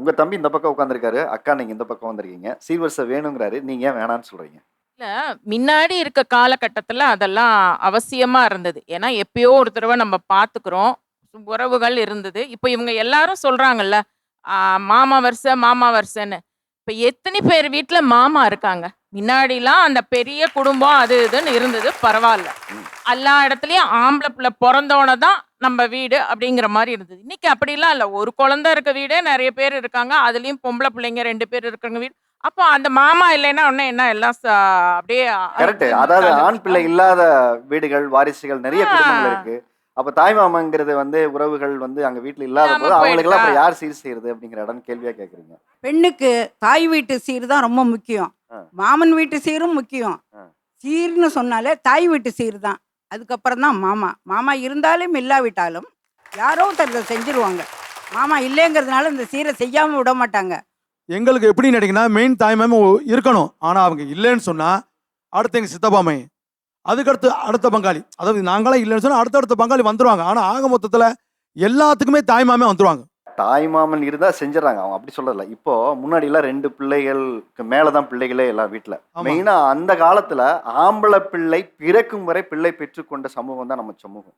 உங்க தம்பி இந்த பக்கம் உட்காந்துருக்காரு அக்கா நீங்க இந்த பக்கம் வந்திருக்கீங்க. சீர்வரிசை வேணுங்கிறாரு நீங்க ஏன் வேணாம்னு சொல்றீங்க? இல்ல முன்னாடி இருக்க காலகட்டத்துல அதெல்லாம் அவசியமா இருந்தது. ஏன்னா எப்பயோ ஒரு தடவை நம்ம பார்த்துக்கிறோம் உறவுகள் இருந்தது. இப்போ இவங்க எல்லாரும் சொல்றாங்கல்ல ஆ, மாமா வருஷ மாமா வருஷன்னு இப்போ எத்தனை பேர் வீட்ல மாமா இருக்காங்க? முன்னாடிலாம் அந்த பெரிய குடும்பம் அது இதுன்னு இருந்தது பரவாயில்ல. எல்லா இடத்துலயும் ஆம்பளை பிள்ளை பிறந்தோன தான் நம்ம வீடு அப்படிங்கிற மாதிரி இருந்தது. இன்னைக்கு அப்படிலாம் இல்லை. ஒரு குழந்தை இருக்க வீடே நிறைய பேர் இருக்காங்க. அதுலயும் பொம்பளை பிள்ளைங்க ரெண்டு பேர் இருக்கிறவங்க வீடு. அப்போ அந்த மாமா இல்லைன்னா ஒன்னும் என்ன எல்லாம் ச- அப்படியே கரெக்ட் அதாவது ஆண் பிள்ளை இல்லாத வீடுகள் வாரிசுகள் நிறைய. குடும்பங்கள் இருக்கு. அப்ப தாய் மாமங்கிறது வந்து உறவுகள் வந்து அங்க வீட்டுல இல்லாத இல்லாம போது அவங்களுக்கு எல்லாம் அப்புறம்? யார் சீர் செய்யறது அப்படிங்கிற இடம் கேள்வியா கேக்குறீங்க? பெண்ணுக்கு தாய் வீட்டு சீர் தான் ரொம்ப முக்கியம். ஆ. மாமன் வீட்டு சீரும் முக்கியம். ஆ. சீர்னு சொன்னாலே தாய் வீட்டு சீர் தான். அதுக்கப்புறம் தான் மாமா. மாமா இருந்தாலும் இல்லாவிட்டாலும் யாரோ ஒருத்தர் செஞ்சிருவாங்க. மாமா இல்லைங்கிறதுனால இந்த சீரை செய்யாமல் விட மாட்டாங்க. எங்களுக்கு எப்படி நினைக்கிங்கன்னா மெயின் தாய்மாமே இருக்கணும். ஆனால் அவங்க இல்லைன்னு சொன்னால் அடுத்து எங்கள் சித்தப்பாமை அதுக்கடுத்து அடுத்த பங்காளி. அதாவது நாங்களாம் இல்லைன்னு சொன்னால் அடுத்தடுத்த பங்காளி வந்துடுவாங்க ஆனால் ஆக மொத்தத்தில் எல்லாத்துக்குமே தாய்மாமே வந்துருவாங்க. தாய் மாமன் இருந்தா செஞ்சிடறாங்க அவங்க அப்படி சொல்லல. இப்போ முன்னாடி எல்லாம் ரெண்டு பிள்ளைகளுக்கு மேலதான் பிள்ளைகளே எல்லாம் வீட்டுல ஆமா. மெயினா அந்த காலத்துல ஆம்பளை பிள்ளை பிறக்கும் வரை பிள்ளை பெற்றுக்கொண்ட சமூகம் தான் நம்ம சமூகம்.